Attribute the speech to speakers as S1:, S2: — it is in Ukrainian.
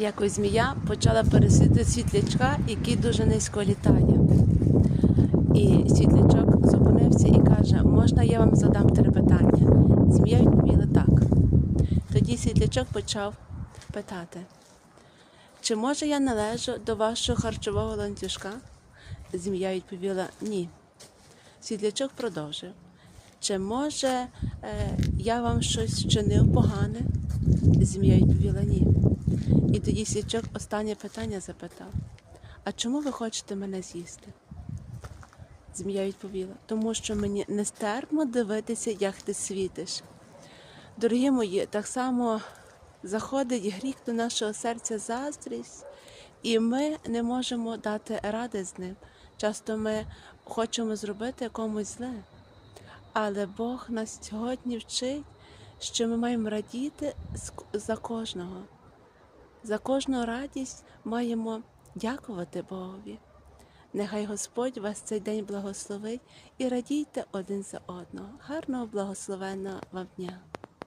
S1: Якось змія почала переслідувати світлячка, який дуже низько літає. І світлячок зупинився і каже: можна я вам задам три питання? Змія відповіла так. Тоді світлячок почав питати: чи може я належу до вашого харчового ланцюжка? Змія відповіла ні. Світлячок продовжив. Чи може е, я вам щось вчинив погане? Змія відповіла ні. І тоді свічок останнє питання запитав: А чому ви хочете мене з'їсти? Змія відповіла, тому що мені нестерпно дивитися, як ти світиш. Дорогі мої, так само заходить гріх до нашого серця заздрість, і ми не можемо дати ради з ним. Часто ми хочемо зробити комусь зле. Але Бог нас сьогодні вчить, що ми маємо радіти за кожного. За кожну радість маємо дякувати Богові. Нехай Господь вас цей день благословить і радійте один за одного. Гарного благословенного вам дня!